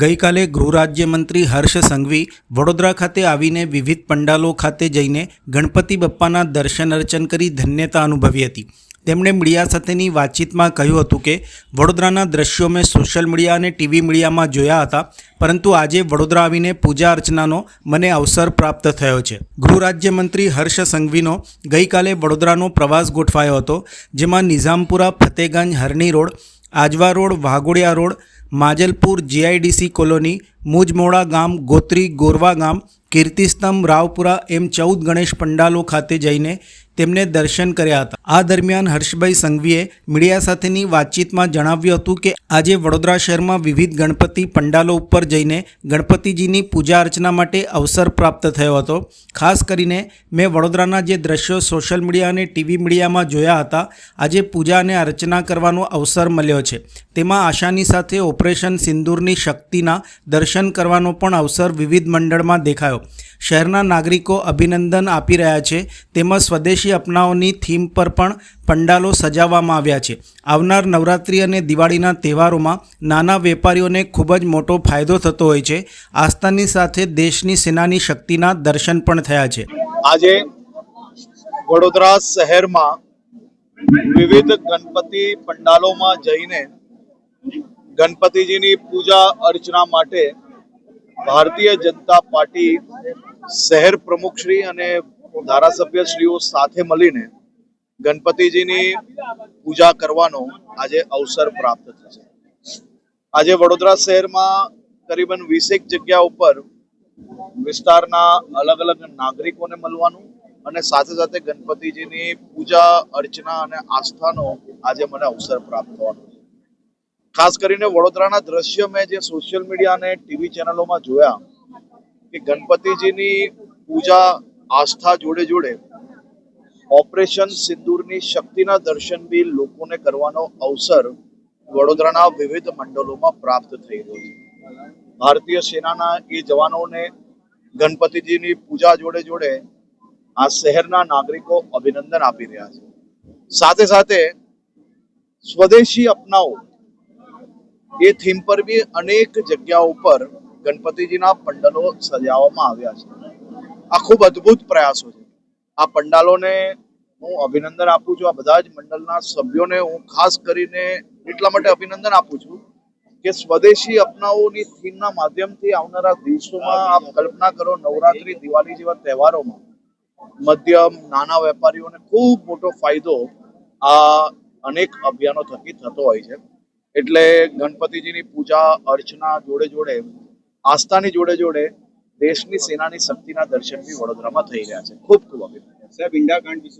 ગઈકાલે ગૃહ રાજ્યમંત્રી હર્ષ સંઘવી વડોદરા ખાતે આવીને વિવિધ પંડાલો ખાતે જઈને ગણપતિ બપ્પાના દર્શન અર્ચન કરી ધન્યતા અનુભવી હતી. તેમણે મીડિયા સાથેની વાતચીતમાં કહ્યું હતું કે, વડોદરાના દ્રશ્યો મેં સોશિયલ મીડિયા અને ટીવી મીડિયામાં જોયા હતા, પરંતુ આજે વડોદરા આવીને પૂજા અર્ચનાનો મને અવસર પ્રાપ્ત થયો છે. ગૃહ રાજ્યમંત્રી હર્ષ સંઘવીનો ગઈકાલે વડોદરાનો પ્રવાસ ગોઠવાયો હતો, જેમાં Nizampura, Fatehganj, Harni road, Ajwa road, Waghodia road Manjalpur GIDC colony Mujmahuda ગામ, ગોત્રી, ગોરવા ગામ, કીર્તિસ્તંભ, રાવપુરા એમ ચૌદ ગણેશ પંડાલો ખાતે જઈને તેમને દર્શન કર્યા હતા. આ દરમિયાન હર્ષભાઈ સંઘવીએ મીડિયા સાથેની વાતચીતમાં જણાવ્યું હતું કે, આજે વડોદરા શહેરમાં વિવિધ ગણપતિ પંડાલો ઉપર જઈને ગણપતિજીની પૂજા અર્ચના માટે અવસર પ્રાપ્ત થયો હતો. ખાસ કરીને મેં વડોદરાના જે દ્રશ્યો સોશિયલ મીડિયા અને ટીવી મીડિયામાં જોયા હતા, આજે પૂજા અને અર્ચના કરવાનો અવસર મળ્યો છે. તેમાં આશાની સાથે ઓપરેશન સિંદૂરની શક્તિના દર્શન કરવાનો પણ અવસર વિવિધ મંડળમાં દેખાયો. શહેરના નાગરિકો અભિનંદન આપી રહ્યા છે. તેમજ સ્વદેશી અપનાઓની થીમ પર પણ પંડાલો સજાવવામાં આવ્યા છે. આવનાર નવરાત્રિ અને દિવાળીના તહેવારોમાં નાના વેપારીઓને ખૂબ જ મોટો ફાયદો થતો હોય છે. આસ્થાની સાથે દેશની સેનાની શક્તિના દર્શન પણ થયા છે. આજે વડોદરા શહેરમાં વિવિધ ગણપતિ પંડાલોમાં જઈને ગણપતિજીની પૂજા અર્ચના માટે ભારતીય જનતા પાર્ટી શહેર પ્રમુખશ્રી અને ધારાસભ્યશ્રીઓ સાથે મળીને ગણપતિજીની પૂજા કરવાનો આજે અવસર પ્રાપ્ત થશે આજે વડોદરા શહેરમાં કરીબન વીસેક જગ્યા ઉપર વિસ્તારના અલગ અલગ નાગરિકોને મળવાનું અને સાથે સાથે ગણપતિજીની પૂજા અર્ચના અને આસ્થાનો આજે મને અવસર પ્રાપ્ત થવાનો ખાસ કરીને વડોદરાના દ્રશ્ય મેં જે સોશિયલ મીડિયા અને ટીવી ચેનલોમાં જોયા કે ગણપતિજીની પૂજા આસ્થા જોડે જોડે ઓપરેશન સિંદૂરની શક્તિના દર્શન બી લોકોને કરવાનો અવસર વડોદરાના વિવિધ મંડળોમાં પ્રાપ્ત થઈ રહ્યો છે. ભારતીય સેનાના એ જવાનોને ગણપતિજીની પૂજા જોડે જોડે આ શહેરના નાગરિકો અભિનંદન આપી રહ્યા છે. સાથે સાથે સ્વદેશી અપનાવો એ થીમ પર બી અનેક જગ્યાઓ ઉપર ગણપતિજીના પંડાલો સજાવવામાં આવ્યા છે. આ ખૂબ અદ્ભુત પ્રયાસો છે. આ પંડાલોને હું અભિનંદન આપું છું. આ બધા જ મંડળના સભ્યોને હું ખાસ કરીને એટલા માટે અભિનંદન આપું છું કે સ્વદેશી અપનાવોની થીમના માધ્યમથી આવનારા દિવસોમાં આપ કલ્પના કરો, નવરાત્રી, દિવાળી જેવા તહેવારોમાં મધ્યમ, નાના વેપારીઓને ખૂબ મોટો ફાયદો આ અનેક અભિયાનો થકી થતો હોય છે. એટલે ગણપતિજીની પૂજા, અર્ચના જોડે જોડે, આસ્થાની જોડે જોડે દેશની સેનાની શક્તિના દર્શન બી વડોદરામાં થઈ રહ્યા છે. ખૂબ ખૂબ અભિનંદન. સાહેબ ઇન્ડિયા